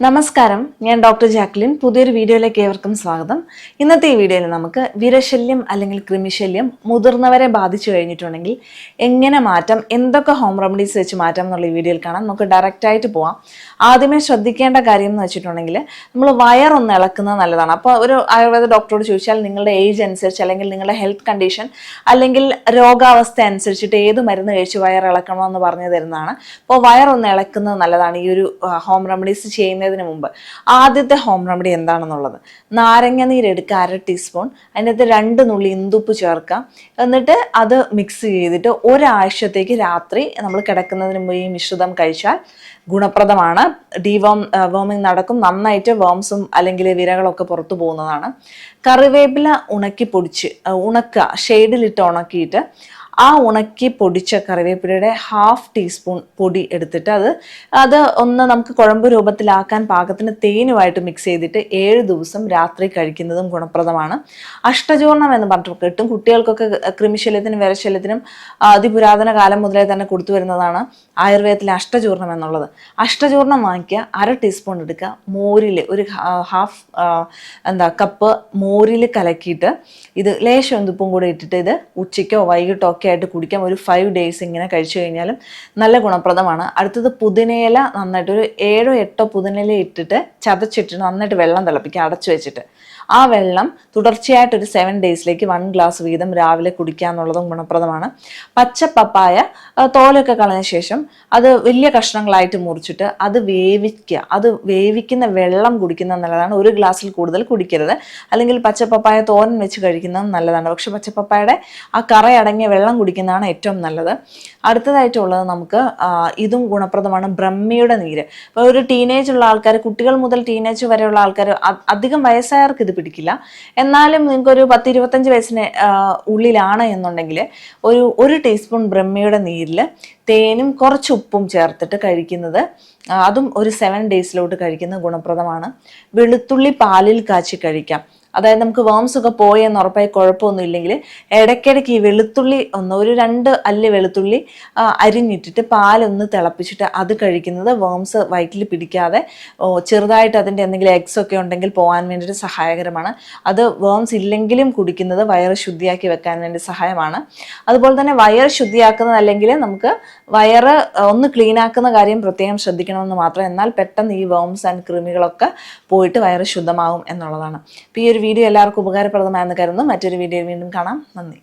നമസ്കാരം. ഞാൻ doctor Jacqueline. പുതിയൊരു വീഡിയോയിലേക്ക് ഏവർക്കും സ്വാഗതം. ഇന്നത്തെ ഈ വീഡിയോയിൽ നമുക്ക് വിരശല്യം അല്ലെങ്കിൽ കൃമിശല്യം മുതിർന്നവരെ ബാധിച്ചു കഴിഞ്ഞിട്ടുണ്ടെങ്കിൽ എങ്ങനെ മാറ്റാം എന്തൊക്കെ ഹോം റെമഡീസ് വെച്ച് മാറ്റാം എന്നുള്ള ഈ വീഡിയോയിൽ കാണാം. നമുക്ക് ഡയറക്റ്റായിട്ട് പോവാം. ആദ്യമേ ശ്രദ്ധിക്കേണ്ട കാര്യം എന്ന് വെച്ചിട്ടുണ്ടെങ്കിൽ നമ്മൾ വയറൊന്ന് ഇളക്കുന്നത് നല്ലതാണ്. അപ്പോൾ ഒരു ആയുർവേദ ഡോക്ടറോട് ചോദിച്ചാൽ നിങ്ങളുടെ ഏജ് അനുസരിച്ച് അല്ലെങ്കിൽ നിങ്ങളുടെ ഹെൽത്ത് കണ്ടീഷൻ അല്ലെങ്കിൽ രോഗാവസ്ഥ അനുസരിച്ചിട്ട് ഏത് മരുന്ന് കഴിച്ച് വയർ ഇളക്കണമെന്ന് പറഞ്ഞു തരുന്നതാണ്. അപ്പോൾ വയറൊന്ന് ഇളക്കുന്നത് നല്ലതാണ്. ഈ ഒരു ഹോം റെമഡീസ് ചെയ്യുന്നതിന് മുമ്പ്. ആദ്യത്തെ ഹോം റെമഡി എന്താണെന്നുള്ളത്. നാരങ്ങ നീരെടുക്കുക അര ടീസ്പൂൺ അതിനകത്ത് രണ്ട് നുള്ളി ഇന്തുപ്പ് ചേർക്കുക. എന്നിട്ട് അത് മിക്സ് ചെയ്തിട്ട് ഒരാഴ്ചത്തേക്ക് രാത്രി നമ്മൾ കിടക്കുന്നതിന് മുമ്പ് ഈ മിശ്രിതം കഴിച്ചാൽ ഗുണപ്രദമാണ്. ഡീവോം വോമിങ് നടക്കും. നന്നായിട്ട് വേംസും അല്ലെങ്കിൽ വിരകളൊക്കെ പുറത്തു പോകുന്നതാണ്. കറിവേപ്പില ഉണക്കി പൊടിച്ച് ഉണക്കുക. ഷെയ്ഡിലിട്ട് ഉണക്കിയിട്ട് ആ ഉണക്കി പൊടിച്ച കറിവേപ്പിലയുടെ ഹാഫ് ടീസ്പൂൺ പൊടി എടുത്തിട്ട് അത് അത് ഒന്ന് നമുക്ക് കുഴമ്പ് രൂപത്തിലാക്കാൻ പാകത്തിന് തേനുമായിട്ട് മിക്സ് ചെയ്തിട്ട് ഏഴ് ദിവസം രാത്രി കഴിക്കുന്നതും ഗുണപ്രദമാണ്. അഷ്ടചൂർണം എന്ന് പറഞ്ഞിട്ട് കിട്ടും. കുട്ടികൾക്കൊക്കെ കൃമിശല്യത്തിനും വിരശല്യത്തിനും അതിപുരാതന കാലം മുതലേ തന്നെ കൊടുത്തു വരുന്നതാണ് ആയുർവേദത്തിലെ അഷ്ടചൂർണം എന്നുള്ളത്. അഷ്ടചൂർണം വാങ്ങിക്കുക അര ടീസ്പൂൺ എടുക്കുക മോരിൽ ഒരു ഹാഫ് എന്താ കപ്പ് മോരിൽ കലക്കിയിട്ട് ഇത് ലേശം ഉന്തുപ്പും കൂടെ ഇട്ടിട്ട് ഇത് ഉച്ചയ്ക്കോ വൈകിട്ടോ ഒക്കെ ആയിട്ട് കുടിക്കാം. ഒരു ഫൈവ് ഡേയ്സ് ഇങ്ങനെ കഴിച്ചു കഴിഞ്ഞാലും നല്ല ഗുണപ്രദമാണ്. അടുത്തത് പുതിനയില നന്നായിട്ട് ഒരു ഏഴോ എട്ടോ പുതിനയില ഇട്ടിട്ട് ചതച്ചിട്ട് നന്നായിട്ട് വെള്ളം തിളപ്പിക്കുക അടച്ചു വെച്ചിട്ട്. ആ വെള്ളം തുടർച്ചയായിട്ട് ഒരു സെവൻ ഡേയ്സിലേക്ക് വൺ ഗ്ലാസ് വീതം രാവിലെ കുടിക്കുക എന്നുള്ളതും ഗുണപ്രദമാണ്. പച്ച പപ്പായ തോലൊക്കെ കളഞ്ഞ ശേഷം അത് വലിയ കഷ്ണങ്ങളായിട്ട് മുറിച്ചിട്ട് അത് വേവിക്കുക. അത് വേവിക്കുന്ന വെള്ളം കുടിക്കുന്നത് നല്ലതാണ്. ഒരു ഗ്ലാസ്സിൽ കൂടുതൽ കുടിക്കരുത്. അല്ലെങ്കിൽ പച്ചപ്പപ്പായ തോരൻ വെച്ച് കഴിക്കുന്നത് നല്ലതാണ്. പക്ഷെ പച്ചപ്പപ്പായയുടെ ആ കറയടങ്ങിയ വെള്ളം കുടിക്കുന്നതാണ് ഏറ്റവും നല്ലത്. അടുത്തതായിട്ടുള്ളത് നമുക്ക് ഇതും ഗുണപ്രദമാണ് ബ്രഹ്മയുടെ നീര്. ഇപ്പോൾ ഒരു ടീനേജ് ഉള്ള ആൾക്കാർ കുട്ടികൾ മുതൽ ടീനേജ് വരെയുള്ള ആൾക്കാർ അധികം വയസ്സായവർക്ക് ഇത് പിടിക്കില്ല. എന്നാലും നിങ്ങൾക്ക് ഒരു പത്ത് ഇരുപത്തഞ്ച് വയസ്സിന് ഉള്ളിലാണ് എന്നുണ്ടെങ്കിൽ ഒരു ഒരു ടീസ്പൂൺ ബ്രഹ്മയുടെ നീരിൽ തേനും കുറച്ച് ഉപ്പും ചേർത്തിട്ട് കഴിക്കുന്നത് അതും ഒരു സെവൻ ഡേയ്സിലോട്ട് കഴിക്കുന്നത് ഗുണപ്രദമാണ്. വെളുത്തുള്ളി പാലിൽ കാച്ചി കഴിക്കാം. അതായത് നമുക്ക് വേംസ് ഒക്കെ പോയെന്ന് ഉറപ്പായി കുഴപ്പമൊന്നും ഇല്ലെങ്കിൽ ഇടയ്ക്കിടയ്ക്ക് ഈ വെളുത്തുള്ളി ഒന്ന് ഒരു രണ്ട് അല്ലി വെളുത്തുള്ളി അരിഞ്ഞിട്ടിട്ട് പാലൊന്ന് തിളപ്പിച്ചിട്ട് അത് കഴിക്കുന്നത് വേംസ് വയറ്റിൽ പിടിക്കാതെ ചെറുതായിട്ട് അതിന്റെ എന്തെങ്കിലും എഗ്സ് ഒക്കെ ഉണ്ടെങ്കിൽ പോകാൻ വേണ്ടിയിട്ട് സഹായകരമാണ്. അത് വേംസ് ഇല്ലെങ്കിലും കുടിക്കുന്നത് വയറ് ശുദ്ധിയാക്കി വെക്കാൻ വേണ്ടി സഹായമാണ്. അതുപോലെ തന്നെ വയറ് ശുദ്ധിയാക്കുന്നത് അല്ലെങ്കിൽ നമുക്ക് വയറ് ഒന്ന് ക്ലീൻ ആക്കുന്ന കാര്യം പ്രത്യേകം ശ്രദ്ധിക്കണമെന്ന് മാത്രം. എന്നാൽ പെട്ടെന്ന് ഈ വേംസ് ആൻഡ് കൃമികളൊക്കെ പോയിട്ട് വയറ് ശുദ്ധമാവും എന്നുള്ളതാണ്. അപ്പോൾ ഈ ഒരു വീഡിയോ എല്ലാവർക്കും ഉപകാരപ്രദമായെന്ന് കരുതുന്നു. മറ്റൊരു വീഡിയോയിൽ വീണ്ടും കാണാം. നന്ദി.